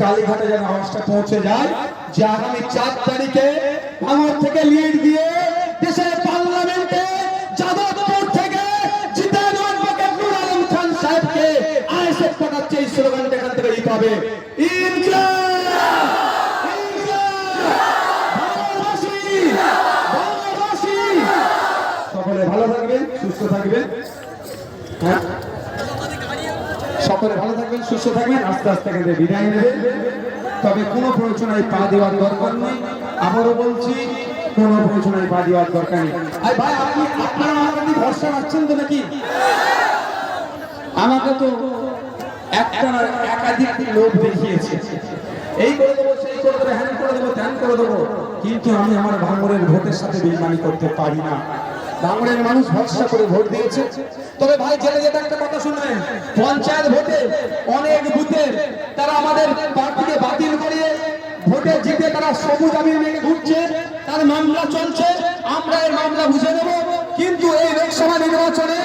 কালীঘাটে যেন আওয়াজটা পৌঁছে যায়। যে আগামী চার তারিখে ভাঙর থেকে লিড দিয়ে দেশের পার্লামেন্টে যাদবপুর থেকে নুর আলম খান সাহেবকে আইএসএফ পাঠাচ্ছে এই স্লোগানটা এখান থেকে দিতে হবে। ভালো থাকবেন, সুস্থ থাকবেন। হ্যাঁ? সকলে ভালো থাকবেন, সুস্থ থাকবেন, আস্তে আস্তে করে বিদায় নেবেন তবে কোনো প্ররোচনায় পা দেওয়ার দরকার নেই। আবারও বলছি, কোনো প্ররোচনায় পা দেওয়ার দরকার নেই। ভাই, আপনি, আপনারা আমার প্রতি ভরসা রাখছেন তো নাকি? আমাকে তো একটা একাধিক লোক দেখিয়েছে। এই করে দেবো, সেই করে দেবো, হ্যান করে দেবো, ত্যান করে দেবো। কিন্তু আমি আমার ভাঙড়ের ভোটের সাথে বেইমানি করতে পারি না। ভাঙড়ের মানুষ ভরসা করে ভোট দিয়েছে। তবে ভাই, জেলে যেতে একটা কথা শুনবেন পঞ্চায়েত ভোটে অনেক বুথে তারা আমাদের প্রার্থীকে বাতিল করিয়ে ভোটে জিতে তারা সবুজ আমি মেঘে ঘুরছে, তার মামলা চলছে, আমরা এই মামলা বুঝে নেব। কিন্তু এই লোকসভা নির্বাচনে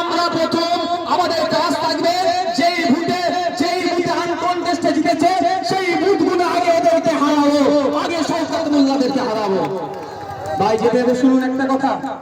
আমরা প্রথম আমাদের কাজ থাকবে, যেই ভোটে, যেই বুথে আনকন্টেস্টে জিতেছে, সেই বুথগুলো আগে ওদেরকে হারাবো, আগে সৌকত মোল্লাদেরকে হারাবো। ভাই, যেতে শুনুন একটা কথা।